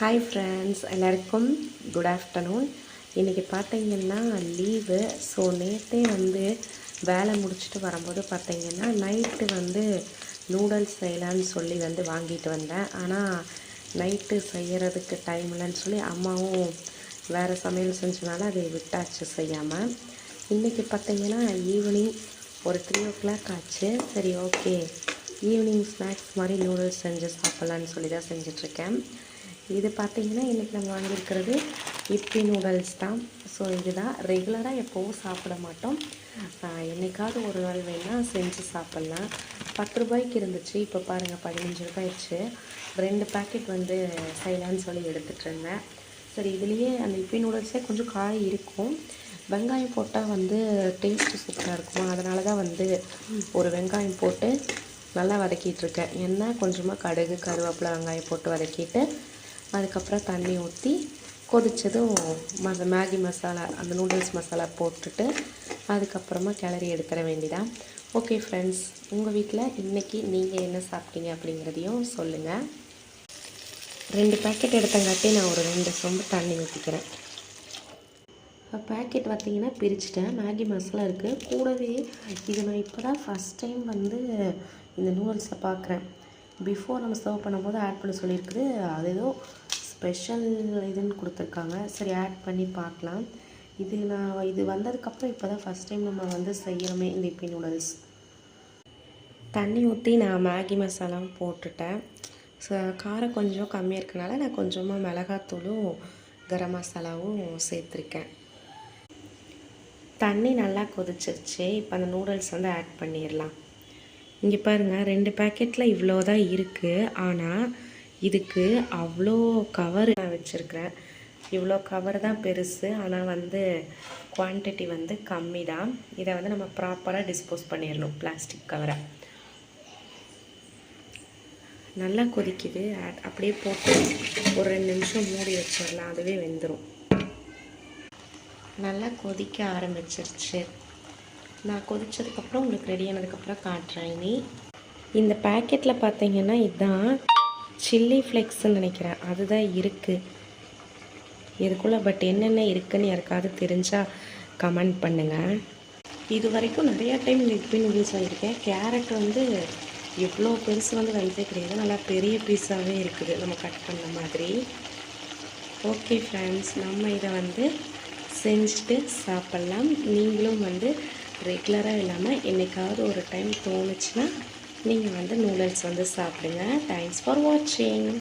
Hi friends எல்லாருக்கும் good afternoon இன்றைக்கி பார்த்தீங்கன்னா லீவு ஸோ நேற்றே வந்து வேலை முடிச்சுட்டு வரும்போது பார்த்தீங்கன்னா நைட்டு வந்து நூடுல்ஸ் செய்யலான்னு சொல்லி வந்து வாங்கிட்டு வந்தேன். ஆனால் நைட்டு செய்கிறதுக்கு டைம் இல்லைன்னு சொல்லி அம்மாவும் வேறு சமையல் செஞ்சனால அதை விட்டாச்சு செய்யாமல் இன்றைக்கி பார்த்தீங்கன்னா ஈவினிங் ஒரு த்ரீ ஓ கிளாக் ஆச்சு. சரி ஓகே ஈவினிங் ஸ்நாக்ஸ் மாதிரி நூடுல்ஸ் செஞ்சு சாப்பிட்லான்னு சொல்லி தான் செஞ்சிட்ருக்கேன் இது பார்த்தீங்கன்னா இன்றைக்கி நம்ம வாங்கியிருக்கிறது இப்பி நூடுல்ஸ் தான். ஸோ இதுதான். ரெகுலராக எப்போவும் சாப்பிட மாட்டோம். என்றைக்காவது என்னைக்காவது ஒரு நாள் வேணால் செஞ்சு சாப்பிட்லாம். பத்து ரூபாய்க்கு இருந்துச்சு. இப்போ பாருங்கள் பதினஞ்சு ரூபாய் ரெண்டு பேக்கெட் வந்து செய்யலான்னு சொல்லி எடுத்துகிட்டு இருந்தேன். சரி இதுலேயே அந்த இப்பி நூடுல்ஸே கொஞ்சம் காய் இருக்கும். வெங்காயம் போட்டால் வந்து டேஸ்ட்டு சூப்பராக இருக்கும்? அதனால தான் வந்து ஒரு வெங்காயம் போட்டு நல்லா வதக்கிட்டுருக்கேன் என்ன எண்ணெய் கொஞ்சமாக கடுகு கருவேப்பிலை வெங்காயம் போட்டு வதக்கிட்டு அதுக்கப்புறம் தண்ணி ஊற்றி கொதித்ததும் மச மேகி மசாலா அந்த நூடுல்ஸ் மசாலா போட்டுட்டு அதுக்கப்புறமா கிளறி எடுத்துட வேண்டிதான் ஓகே ஃப்ரெண்ட்ஸ் உங்கள் வீட்டில் இன்றைக்கி நீங்கள் என்ன சாப்பிட்டீங்க அப்படிங்கிறதையும் சொல்லுங்கள் ரெண்டு பேக்கெட் எடுத்தங்காட்டி நான் ஒரு ரெண்டு சொம்பு தண்ணி ஊற்றிக்கிறேன் பேக்கெட் பார்த்திங்கன்னா பிரிச்சுட்டேன். மேகி மசாலா இருக்குது கூடவே இது நான் இப்போ தான் ஃபஸ்ட் டைம் வந்து இந்த நூடுல்ஸை பார்க்குறேன் பிஃபோர் நம்ம சர்வ் பண்ணும்போது ஆட் பண்ண சொல்லியிருக்குது. அது ஏதோ ஸ்பெஷல் இதுன்னு கொடுத்துருக்காங்க. சரி ஆட் பண்ணி பார்க்கலாம். இது நான் இது வந்ததுக்கப்புறம் இப்போ தான் ஃபஸ்ட் டைம் நம்ம வந்து செய்யணுமே இந்த இப்பி நூடுல்ஸ் தண்ணி ஊற்றி நான் மேகி மசாலாவும் போட்டுட்டேன். காரம் கொஞ்சம் கம்மியாக இருக்கனால நான் கொஞ்சமாக மிளகாத்தூளும் கரம் மசாலாவும் சேர்த்துருக்கேன். தண்ணி நல்லா கொதிச்சிருச்சு. இப்போ அந்த நூடுல்ஸ் வந்து ஆட் பண்ணிடலாம். இங்கே பாருங்கள் ரெண்டு பேக்கெட்டில் இவ்வளோ தான் இருக்குது ஆனால் இதுக்கு அவ்வளோ கவர் நான் வச்சுருக்கிறேன். இவ்வளோ கவர் தான் பெருசு. ஆனால் வந்து குவான்டிட்டி வந்து கம்மி தான் இதை வந்து நம்ம ப்ராப்பராக டிஸ்போஸ் பண்ணிடணும் பிளாஸ்டிக் கவரை நல்லா கொதிக்குது. அப்படியே போட்டு ஒரு ரெண்டு நிமிஷம் மூடி வச்சிடலாம் அதுவே வெந்துடும் நல்லா கொதிக்க ஆரம்பிச்சிருச்சு. நான் கொதிச்சதுக்கப்புறம் உங்களுக்கு ரெடி ஆனதுக்கப்புறம் காட்டுறேன் இனி. இந்த பேக்கெட்டில் பார்த்தீங்கன்னா இதுதான் சில்லி ஃப்ளெக்ஸ்ன்னு நினைக்கிறேன். அதுதான் இருக்குது இதுக்குள்ளே பட் என்னென்ன இருக்குதுன்னு யாருக்காவது தெரிஞ்சால் கமெண்ட் பண்ணுங்கள் இது வரைக்கும் நிறையா டைம் இந்த இப்பி நூடுல்ஸ் வாங்கியிருக்கேன். கேரட் வந்து எவ்வளோ பெருசு வந்து வந்ததே கிடையாது நல்லா பெரிய பீஸாகவே இருக்குது. நம்ம கட் பண்ண மாதிரி. ஓகே ஃப்ரெண்ட்ஸ் நம்ம இதை வந்து செஞ்சுட்டு சாப்பிட்லாம். நீங்களும் வந்து ரெகுலராக இல்லாமல் என்றைக்காவது ஒரு டைம் தோணுச்சுன்னா நீங்கள் வந்து நூடுல்ஸ் வந்து சாப்பிடுங்க. தேங்க்ஸ் ஃபார் வாட்சிங்